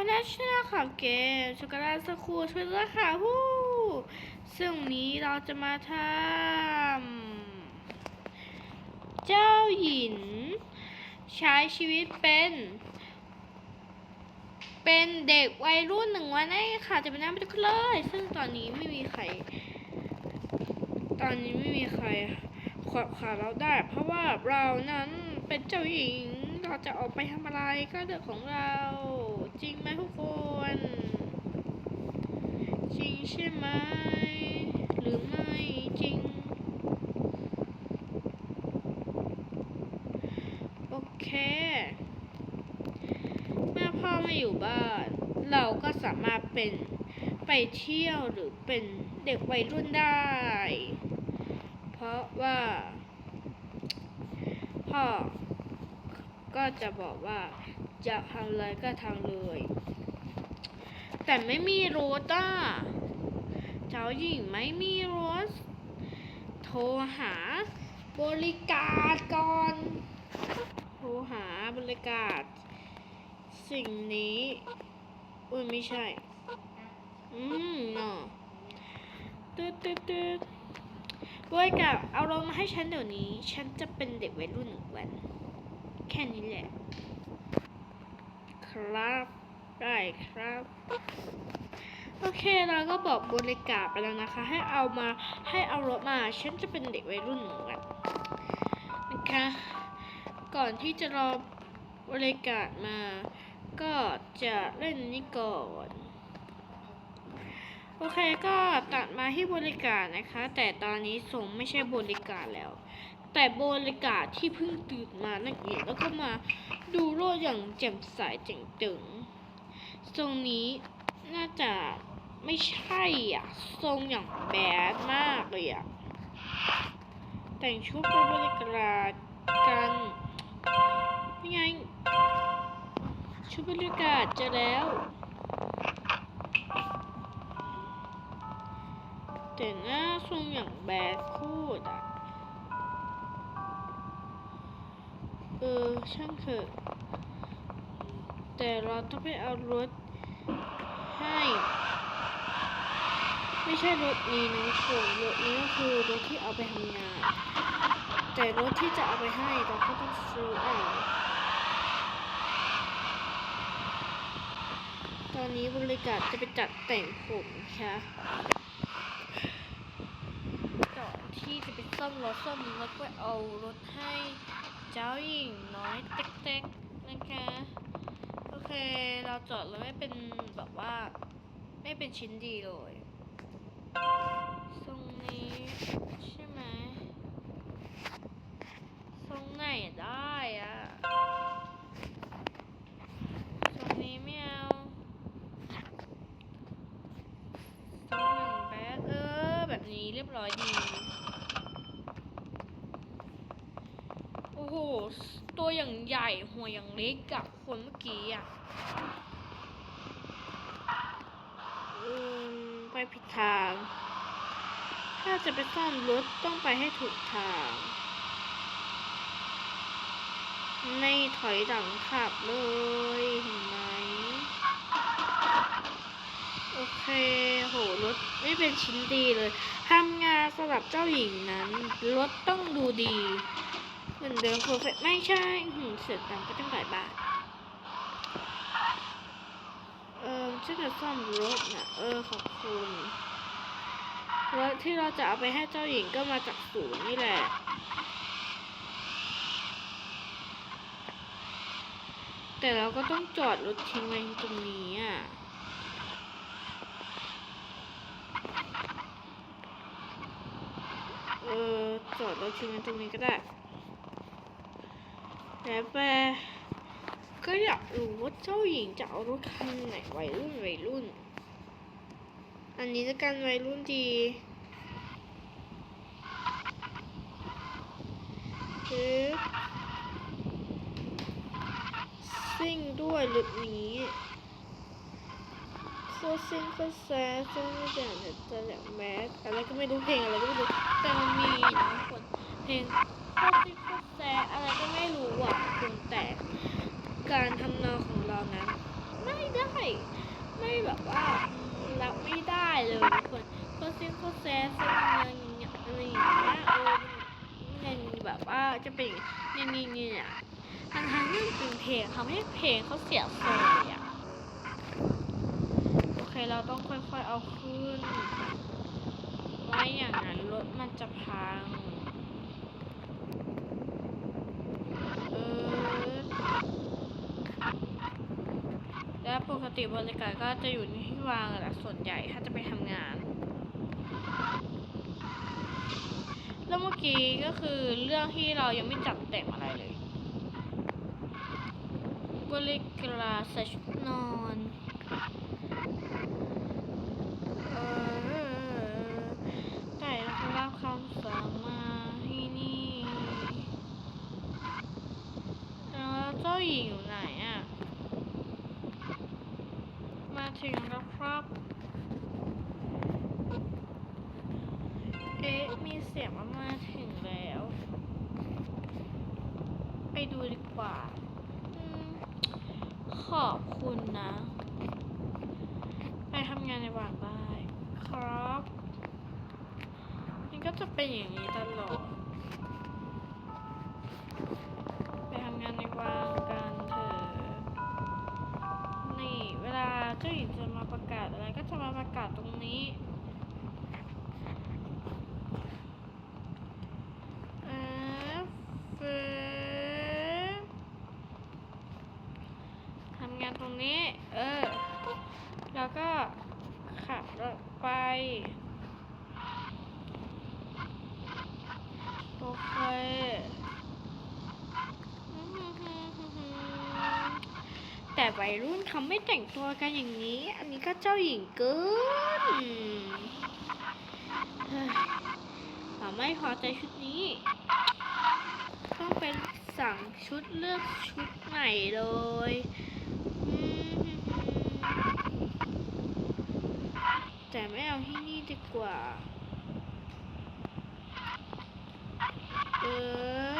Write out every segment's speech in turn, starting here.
มาหน้าช่องของเกมช็อกโกแลตสคูช่วยด้วยค่ะฮู้ซึ่งนี้เราจะมาทำเจ้าหญิง ใช้ชีวิตเป็น เป็นเด็กวัยรุ่นหนึ่งวันได้ค่ะ จะไปนั่งไปดูกันเลย ซึ่งตอนนี้ไม่มีใคร ตอนนี้ไม่มีใครขวบขาเราได้ เพราะว่าเรานั้นเป็นเจ้าหญิง เราจะออกไปทำอะไรก็เรื่องของเรา จริงไหมทุกคน จริงใช่ไหม หรือไม่จริง โอเคเมื่อพ่อไม่อยู่บ้าน เราก็สามารถเป็นไปเที่ยวหรือเป็นเด็กวัยรุ่นได้ เพราะว่า พ่อ ก็จะบอกว่าจะทำอะไรก็ทำเลย แต่ไม่มีรถอะเจ้าหญิงไม่มีรถ โทรหาบริการก่อน โทรหาบริการ สิ่งนี้อุ้ยไม่ใช่ อืมเนาะตืดตืดตืดบริการเอารถมาให้ฉันเดี๋ยวนี้ ฉันจะเป็นเด็กวัยรุ่นหนึ่งวัน แค่นี้แหละ ครับได้ครับ โอเคเราก็บอกบริการไปแล้วนะคะ ให้เอามาให้เอารถมา ฉันจะเป็นเด็กวัยรุ่นเหนึ่งวันนะคะ ก่อนที่จะรอบริการมา ก็จะเล่นนี้ก่อนโอเคก็ตัดมาที่บริการนะคะ แต่ตอนนี้ส่งไม่ใช่บริการแล้ว แต่บริการที่เพิ่งตื่นมานั่นเองแล้วก็มาดูโลกอย่างแจ่มใสเจ๋งตึงทรงนี้น่าจะไม่ใช่อะทรงอย่างแบดมากเลยอะแต่งชุดเป็นบริการกันนี่ไงชุดบริการจอแล้วแต่หน้าทรงอย่างแบดโคตรอะ เออ ช่างเถอะ แต่เราต้องไปเอารถให้ ไม่ใช่รถนี้นะทุกคนรถนี้ก็คือรถที่เอาไปทำงาน แต่รถที่จะเอาไปให้เราก็ต้องซื้อเอาตอนนี้บริการจะไปจัดแต่งผมค่ะก่อนที่จะไปซ่อมรถซ่อมรถก็เอารถให้ จ้าหญิงน้อยเต็กๆนะคะ โอเคเราจอดแล้วไม่เป็นแบบว่า ไม่เป็นชิ้นดีเลยทรงนี้ใช่ไหมทรงไหนได้อะ ตัวอย่างใหญ่หัวอย่างเล็กกับคนเมื่อกี้อะอืมไปผิดทาง ถ้าจะไปซ่อมรถต้องไปให้ถูกทาง ไม่ถอยหลังขับเลยเห็นไหม โอเค โห รถไม่เป็นชิ้นดีเลยทำงานสำหรับเจ้าหญิงนั้น รถต้องดูดี เหมือนเดิมเพอร์เฟกไม่ใช่หืมเสียตังค์ไปตั้งหลายบาท เออฉันจะซ่อมรถนะเออ ขอบคุณรถที่เราจะเอาไปให้เจ้าหญิงก็มาจากศูนย์นี่แหละ แต่เราก็ต้องจอดรถทิ้งไว้ตรงนี้อะเออจอดรถทิ้งไว้ตรงนี้ก็ได้ แล้วแต่ก็อยากรู้ว่าเจ้าหญิงจะเอารถคันไหนวัยรุ่นวัยรุ่น อันนี้จะกันวัยรุ่นดีคือซิ่งด้วยรถนี้โคซิ่งโคแซ่บซึ่งไม่อย่าแต่จะอย่างแมสอะไรก็ไม่รู้เพลงอะไรก็ไม่รู้แต่มันมีนะคนเพลง การทำนอของเรานั้น ไม่ได้ ไม่แบบว่ารับไม่ได้เลยคนคนเซ็งคนแซ่เซ็งอะไรอย่งเงี้ยอะไรอย่างเงี้ยเออมันแบบว่าจะเป็นอย่างี้เงี้ยทั้งทั้งเรื่องถึงเพลงเขาไม่เพลงเขาเสียเซอะโอเคเราต้องค่อยๆเอาขึ้นไม่อย่างนั้นรถมันจะพัง ปกติบริการก็จะอยู่ในที่วางแหละส่วนใหญ่ถ้าจะไปทำงาน แล้วเมื่อกี้ก็คือเรื่องที่เรายังไม่จัดแต่งอะไรเลยบริการเส่ชุดนอนเออแต่รับคำสั่งมาที่นี่ แล้วเจ้าหญิงอยู่ไหนอะ มาถึงแล้วครับ เอ๊ะ มีเสียงว่ามาถึงแล้ว ไปดูดีกว่าอืมขอบคุณนะ ไปทำงานในบ้านได้ ครับ มันก็ จะเป็นอย่างนี้ตลอด ไปทำงานในวางกันเถอะนี่ เวลาเจ้าหญิงจะมาประกาศอะไรก็จะมาประกาศตรงนี้เอฟทำงานตรงนี้ เออ แล้วก็ขับรถไป โอเค แต่ วัยรุ่นเขาไม่แต่งตัวกันอย่างนี้ อันนี้ก็เจ้าหญิงเกินเฮ้ยเราไม่พอใจชุดนี้ ต้องเป็นสั่งชุดเลือกชุดใหม่เลยแต่ไม่เอาที่นี่ดีกว่า เออ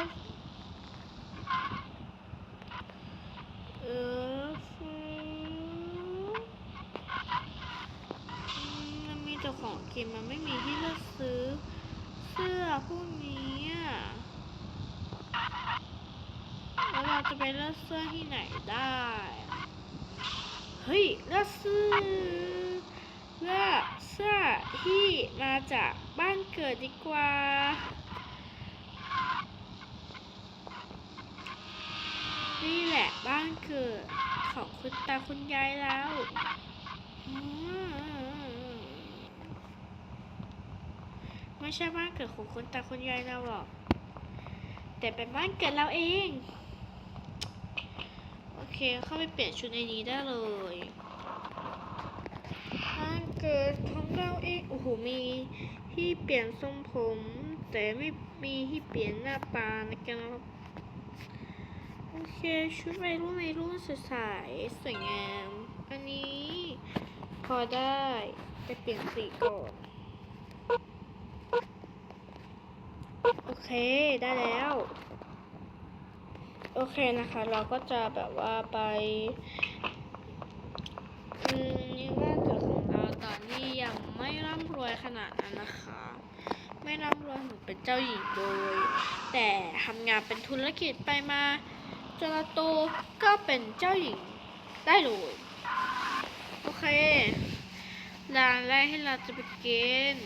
เอออืมมันมีแต่ ของกินมันไม่มีที่เลือกซื้อ เสื้อพวกนี้อะแล้วเราจะไปเลือกเสื้อที่ไหนได้ เฮ้ยเลือกเสื้อเลือกเสื้อที่มาจากบ้านเกิดดีกว่านี่แหละบ้านเกิดของคุณตาคุณยายแล้วอืม ไม่ใช่บ้านเกิดของคุณตาคุณยายเราหรอก แต่เป็นบ้านเกิดเราเอง โอเค เข้าไปเปลี่ยนชุดในนี้ได้เลย บ้านเกิดของเราเอง โอ้โห มีที่เปลี่ยนทรงผม แต่ไม่มีที่เปลี่ยนหน้าตานะครับโอเค ชุดวัยรุ่นวัยรุ่นสดใสสวยงาม อันนี้พอได้ไปเปลี่ยนสีก่อน โอ เคได้แล้ว โอเคนะคะ เราก็จะแบบว่าไปอืมนี่ว่าเกิดของเราตอนนี้ยังไม่ร่ำรวยขนาดนั้นนะคะ ไม่ร่ำรวยเหมือนเป็นเจ้าหญิงเลยแต่ทำงานเป็นธุรกิจไปมาจนโตก็เป็นเจ้าหญิงได้เลยโอเคร้านแรกที่เราจะไปกิน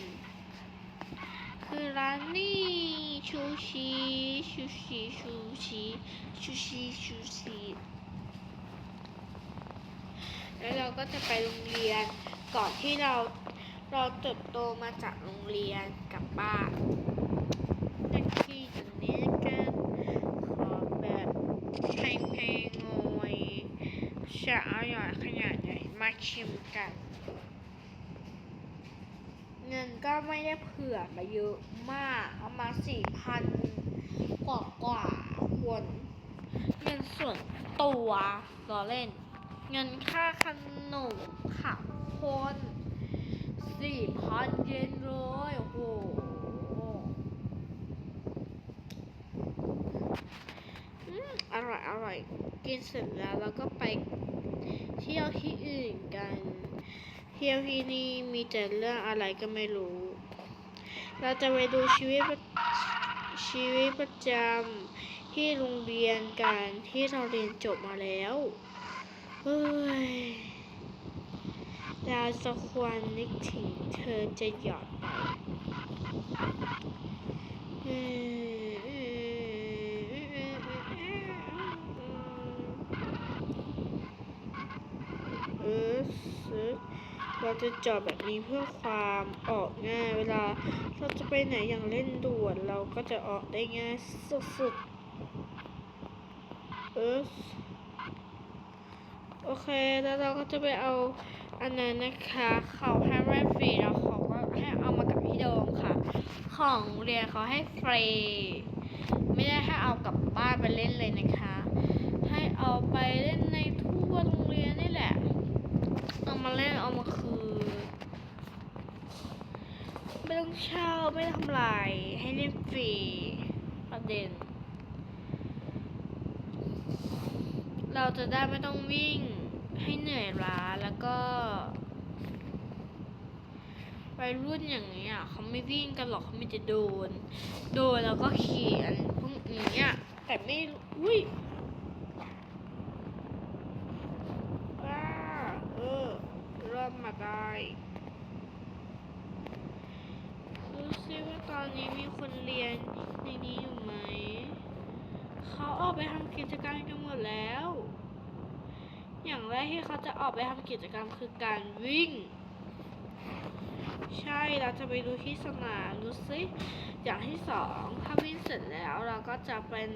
คือร้านนี่ ชูชีชูชีชูชีชูชีชูชีแล้วเราก็จะไปโรงเรียนก่อนที่เราเราเติบโตมาจากโรงเรียนกลับบ้านนั่นที่ตรงนี้กันขอแบบแพงๆหน่อยจะอร่อยขนาดไหนมาชิมกัน เงินก็ไม่ได้เผื่อมาเยอะ มากเอามาสี่พันกว่ากว่าคนเงินส่วนตัวรอเล่น เงินค่าขนมค่ะคนสี่พันเยนเลยโอ้โหอร่อยอร่อยกินเสร็จแล้วเราก็ไปเที่ยวที่อื่นกัน เที่ยวที่นี่มีแต่เรื่องอะไรก็ไม่รู้ เราจะไปดูชีวิตประชีวิตประจำที่โรงเรียนกันที่เราเรียนจบมาแล้วเฮ้ยดาวสักวันนึกถึงเธอจะหยอดไปเออเออ เราจะจอดแบบนี้เพื่อความออกง่าย เวลาเราจะไปไหนอย่างเล่นด่วน เราก็จะออกได้ง่ายสุดๆเออโอเค แล้วเราก็จะไปเอาอันนั้นนะคะเขาให้แรกฟรีแล้วเขาก็ให้เอามากับพี่โดมค่ะ ของเรียนเขาให้ฟรี ไม่ได้ให้เอากลับบ้านไปเล่นเลยนะคะ ให้เอาไปเล่นในทั่วโรงเรียนนี่แหละ เอามาเล่นเอามาคืน ไม่ต้องเช่าไม่ทำลายให้เล่นฟรีประเด็น เราจะได้ไม่ต้องวิ่งให้เหนื่อยล้าแล้วก็วัยรุ่นอย่างนี้อะเขาไม่วิ่งกันหรอกเขาไม่จะโดน โดนแล้วก็เขียนพวกนี้อะแต่ไม่อุ้ยว้าเออเริ่มมาได้ดูซิว่าตอนนี้มีคนเรียนในนี้อยู่ไหม เขา ออกไปทำกิจกรรมกันหมดแล้ว อย่างแรกที่เขาจะออกไปทำกิจกรรมคือการวิ่ง ใช่เราจะไปดูที่สนามดูซิอย่างที่สองถ้าวิ่งเสร็จแล้วเราก็จะเป็น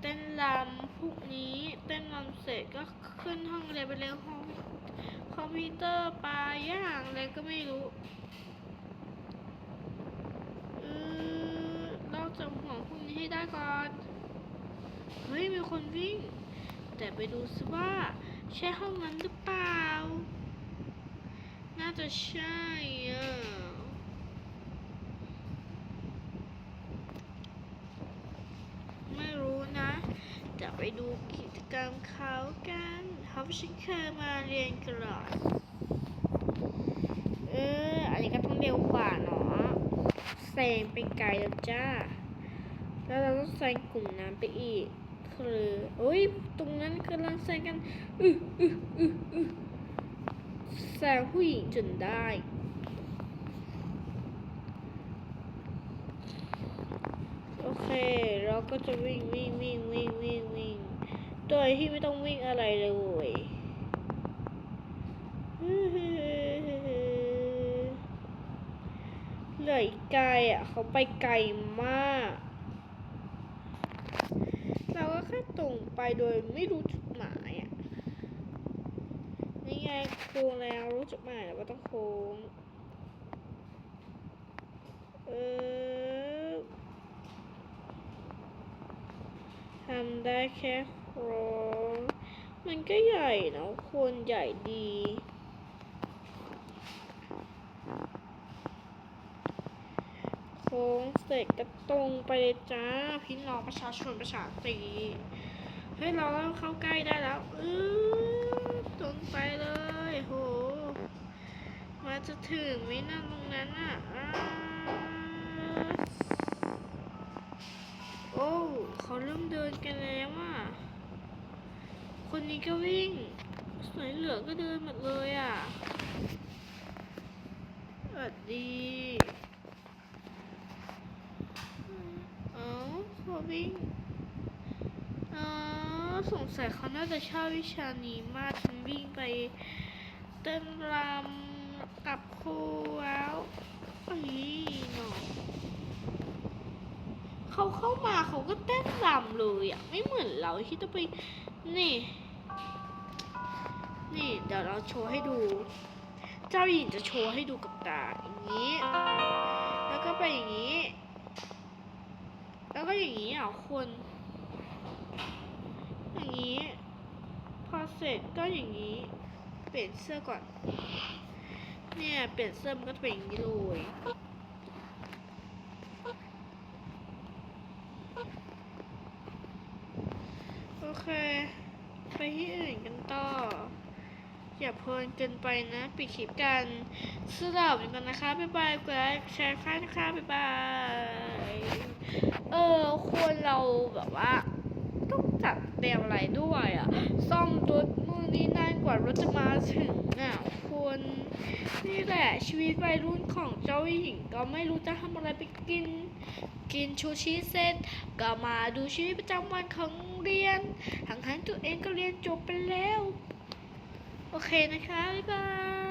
เต้นรำพวกนี้ เต้นรำเสร็จก็ขึ้นห้องเรียนไปเรียนห้องคอมพิวเตอร์ปลาย่างอะไรก็ไม่รู้เออเราจะห่วงพวกนี้ให้ได้ก่อน เฮ้ยมีคนวิ่ง แต่ไปดูซิว่าใช่ห้องนั้นหรือเปล่า น่าจะใช่อะไม่รู้นะ จะไปดูกิจกรรมเขากันเขาฉันเคยมาเรียนกรอดเออ อันนี้ก็ต้องเร็วกว่าเนาะแซงไปไกลแล้วจ้า แล้วเรางแซงกลุ่มนั้นไปอีก คือโอ้ยตรงนั้นกำลังแซงกันอึอึอึอึแซงผู้หญิงจนได้ โอเคเราก็จะวิ่งวิ่งวิ่งวิ่งวิ่งวิ่งโดยที่ไม่ต้องวิ่งอะไรเลยเหลืออีกไกลอะ เขาไปไกลมาก เราก็แค่ตรงไปโดยไม่รู้จุดหมายอะ นี่ไงโค้งแล้วรู้จุดหมายแล้วก็ต้องโค้ง เออทำได้แค่โค้งมันก็ใหญ่เนะคนใหญ่ดี ค้งเสร็จก็ตรงไปเลยจ้า พี่น้องประชาชนประชาตีเฮ้ยเราเริ่มเข้าใกล้ได้แล้วเออตรงไปเลยโหมาจะถึงไหมนั่นตรงนั้นอะโอ้เขาเริ่มเดินกันแล้วอะคนนี้ก็วิ่งสวยเหลือก็เดินหมดเลยอะสวัสดีเอ้า เขาวิ่งอ๋อสงสัยเขาน่าจะชอบวิชานี้มากฉันวิ่งไปเต้นรำกับครูแล้วนี่เนาะเขาเข้ามาเขาก็เต้นรำเลยอะไม่เหมือนเราที่ต้องไปนี่ นี่เดี๋ยวเราโชว์ให้ดู เจ้าหญิงจะโชว์ให้ดูกับตาอย่างนี้ นี้อะคนอย่างนี้ พอเสร็จก็อย่างนี้ เปลี่ยนเสื้อก่อน เนี่ย เปลี่ยนเสื้อมันก็เป็นอย่างนี้เลย โอย่าเพลินเกินไปนะ ปิดคลิปกันสำหรับวันนี้กันนะคะ บ๊ายบายกดไลค์แชร์ค่ะนะคะ บ๊ายบาย เออ ควรเราแบบว่า ต้องจัดเตรียมอะไรด้วยอะ ซ่อมรถนู่นนี่นั่นกว่ารถจะมาถึงอะคุณนี่แหละ ชีวิตวัยรุ่นของเจ้าหญิง ก็ไม่รู้จะทำอะไรไปกิน กินชูชีเสร็จก็มาดูชีวิตประจำวันของเรียนทั้งทั้งๆตัวเองก็เรียนจบไปแล้ว โอเคนะคะ บ๊ายบาย